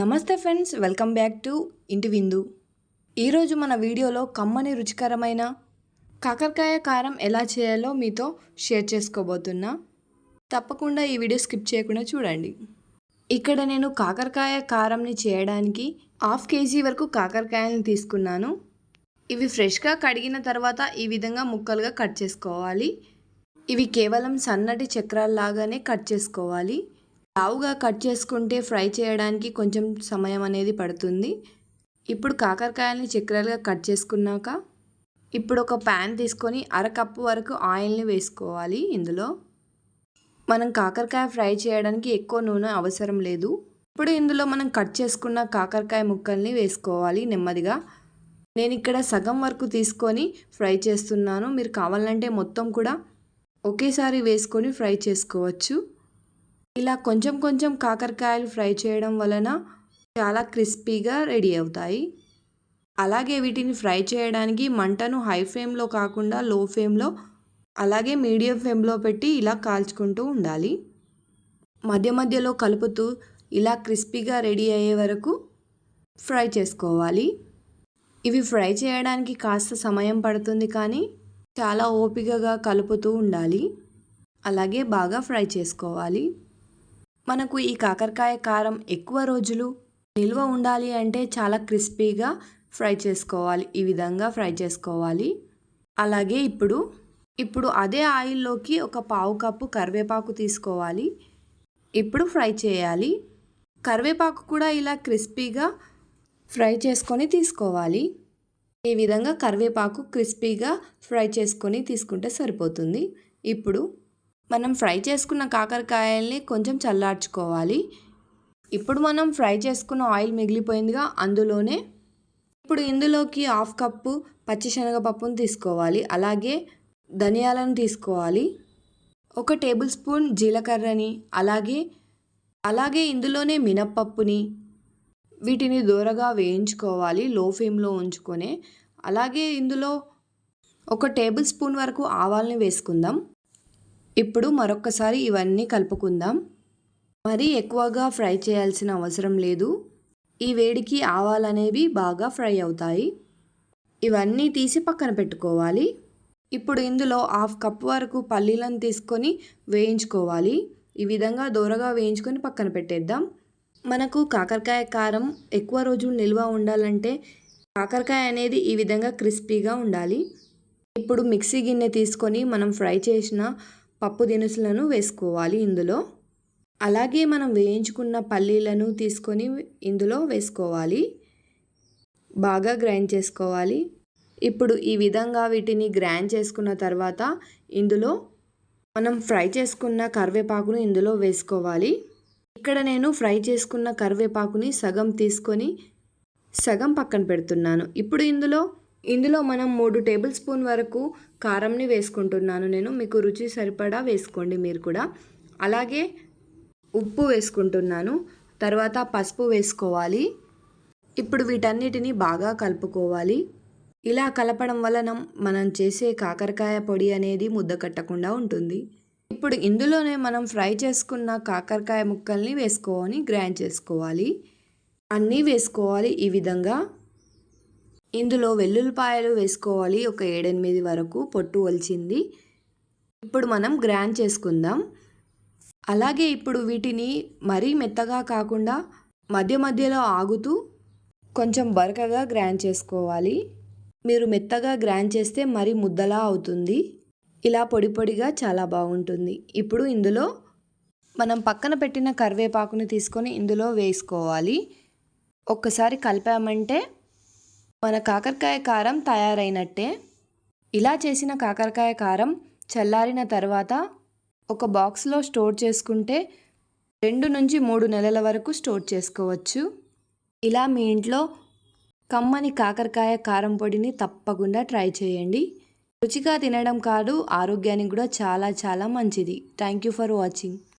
నమస్తే friends welcome back to ఇంటి విందు. ఈరోజు మన వీడియోలో కమ్మని రుచికరమైన కాకరకాయ కారం ఎలా చేయాలో మీతో షేర్ చేసుకోబోతున్నా. తప్పకుండా ఈ వీడియో స్కిప్ చేయకుండా చూడండి. ఇక్కడ నేను కాకరకాయ కారంని చేయడానికి హాఫ్ కేజీ వరకు కాకరకాయలను తీసుకున్నాను. ఇవి ఫ్రెష్గా కడిగిన తర్వాత ఈ విధంగా ముక్కలుగా కట్ చేసుకోవాలి. ఇవి కేవలం సన్నటి చక్రాల్లాగానే కట్ చేసుకోవాలి. లావుగా కట్ చేసుకుంటే ఫ్రై చేయడానికి కొంచెం సమయం అనేది పడుతుంది. ఇప్పుడు కాకరకాయలని చక్రాలుగా కట్ చేసుకున్నాక ఇప్పుడు ఒక ప్యాన్ తీసుకొని అరకప్పు వరకు ఆయిల్ని వేసుకోవాలి ఇందులో. మనం కాకరకాయ ఫ్రై చేయడానికి ఎక్కువ నూనె అవసరం లేదు. ఇప్పుడు ఇందులో మనం కట్ చేసుకున్న కాకరకాయ ముక్కల్ని వేసుకోవాలి నెమ్మదిగా. నేను ఇక్కడ సగం వరకు తీసుకొని ఫ్రై చేస్తున్నాను. మీరు కావాలంటే మొత్తం కూడా ఒకేసారి వేసుకొని ఫ్రై చేసుకోవచ్చు. ఇలా కొంచెం కొంచెం కాకరకాయలు ఫ్రై చేయడం వలన చాలా క్రిస్పీగా రెడీ అవుతాయి. అలాగే వీటిని ఫ్రై చేయడానికి మంటను హై ఫ్లేమ్లో కాకుండా లో ఫ్లేమ్లో అలాగే మీడియం ఫ్లేమ్లో పెట్టి ఇలా కాల్చుకుంటూ ఉండాలి. మధ్య మధ్యలో కలుపుతూ ఇలా క్రిస్పీగా రెడీ అయ్యే వరకు ఫ్రై చేసుకోవాలి. ఇవి ఫ్రై చేయడానికి కాస్త సమయం పడుతుంది కానీ చాలా ఓపికగా కలుపుతూ ఉండాలి. అలాగే బాగా ఫ్రై చేసుకోవాలి. మనకు ఈ కాకరకాయ కారం ఎక్కువ రోజులు నిల్వ ఉండాలి అంటే చాలా క్రిస్పీగా ఫ్రై చేసుకోవాలి. ఈ విధంగా ఫ్రై చేసుకోవాలి. అలాగే ఇప్పుడు ఇప్పుడు అదే ఆయిల్లోకి ఒక పావు కప్పు కరివేపాకు తీసుకోవాలి. ఇప్పుడు ఫ్రై చేయాలి. కరివేపాకు కూడా ఇలా క్రిస్పీగా ఫ్రై చేసుకొని తీసుకోవాలి. ఈ విధంగా కరివేపాకు క్రిస్పీగా ఫ్రై చేసుకొని తీసుకుంటే సరిపోతుంది. ఇప్పుడు మనం ఫ్రై చేసుకున్న కాకరకాయల్ని కొంచెం చల్లార్చుకోవాలి. ఇప్పుడు మనం ఫ్రై చేసుకున్న ఆయిల్ మిగిలిపోయిందిగా అందులోనే ఇప్పుడు ఇందులోకి హాఫ్ కప్పు పచ్చిశనగపప్పును తీసుకోవాలి. అలాగే ధనియాలను తీసుకోవాలి. ఒక టేబుల్ స్పూన్ జీలకర్రని అలాగే అలాగే ఇందులోనే మినప్పప్పుని వీటిని దూరగా వేయించుకోవాలి లో ఫ్లేమ్లో ఉంచుకొని. అలాగే ఇందులో ఒక టేబుల్ స్పూన్ వరకు ఆవాల్ని వేసుకుందాం. ఇప్పుడు మరొకసారి ఇవన్నీ కలుపుకుందాం. మరీ ఎక్కువగా ఫ్రై చేయాల్సిన అవసరం లేదు. ఈ వేడికి ఆవాలు అనేవి బాగా ఫ్రై అవుతాయి. ఇవన్నీ తీసి పక్కన పెట్టుకోవాలి. ఇప్పుడు ఇందులో హాఫ్ కప్ వరకు పల్లీలను తీసుకొని వేయించుకోవాలి. ఈ విధంగా దూరగా వేయించుకొని పక్కన పెట్టేద్దాం. మనకు కాకరకాయ కారం ఎక్కువ రోజులు నిల్వ ఉండాలంటే కాకరకాయ అనేది ఈ విధంగా క్రిస్పీగా ఉండాలి. ఇప్పుడు మిక్సీ గిన్నె తీసుకొని మనం ఫ్రై చేసిన పప్పు దినుసులను వేసుకోవాలి ఇందులో. అలాగే మనం వేయించుకున్న పల్లీలను తీసుకొని ఇందులో వేసుకోవాలి. బాగా గ్రైండ్ చేసుకోవాలి. ఇప్పుడు ఈ విధంగా వీటిని గ్రైండ్ చేసుకున్న తర్వాత ఇందులో మనం ఫ్రై చేసుకున్న కరివేపాకును ఇందులో వేసుకోవాలి. ఇక్కడ నేను ఫ్రై చేసుకున్న కరివేపాకుని సగం తీసుకొని సగం పక్కన పెడుతున్నాను. ఇప్పుడు ఇందులో ఇందులో మనం మూడు టేబుల్ స్పూన్ వరకు కారంని వేసుకుంటున్నాను నేను. మీకు రుచి సరిపడా వేసుకోండి మీరు కూడా. అలాగే ఉప్పు వేసుకుంటున్నాను. తర్వాత పసుపు వేసుకోవాలి. ఇప్పుడు వీటన్నిటిని బాగా కలుపుకోవాలి. ఇలా కలపడం వలన మనం చేసే కాకరకాయ పొడి అనేది ముద్ద కట్టకుండా ఉంటుంది. ఇప్పుడు ఇందులోనే మనం ఫ్రై చేసుకున్న కాకరకాయ ముక్కల్ని వేసుకోవాలి గ్రైండ్ చేసుకోవాలి. అన్నీ వేసుకోవాలి ఈ విధంగా. ఇందులో వెల్లుల్లిపాయలు వేసుకోవాలి. ఒక ఏడెనిమిది వరకు పొట్టు వలిచింది ఇప్పుడు మనం గ్రైండ్ చేసుకుందాం. అలాగే ఇప్పుడు వీటిని మరీ మెత్తగా కాకుండా మధ్య మధ్యలో ఆగుతూ కొంచెం బరకగా గ్రైండ్ చేసుకోవాలి. మీరు మెత్తగా గ్రైండ్ చేస్తే మరీ ముద్దలా అవుతుంది. ఇలా పొడి పొడిగా చాలా బాగుంటుంది. ఇప్పుడు ఇందులో మనం పక్కన పెట్టిన కరివేపాకుని తీసుకొని ఇందులో వేసుకోవాలి. ఒక్కసారి కలిపామంటే మన కాకరకాయ కారం తయారైనట్టే. ఇలా చేసిన కాకరకాయ కారం చల్లారిన తర్వాత ఒక బాక్స్లో స్టోర్ చేసుకుంటే రెండు నుంచి మూడు నెలల వరకు స్టోర్ చేసుకోవచ్చు. ఇలా మీ ఇంట్లో కమ్మని కాకరకాయ కారం పొడిని తప్పకుండా ట్రై చేయండి. రుచిగా తినడం కాదు ఆరోగ్యానికి కూడా చాలా చాలా మంచిది. Thank you for watching.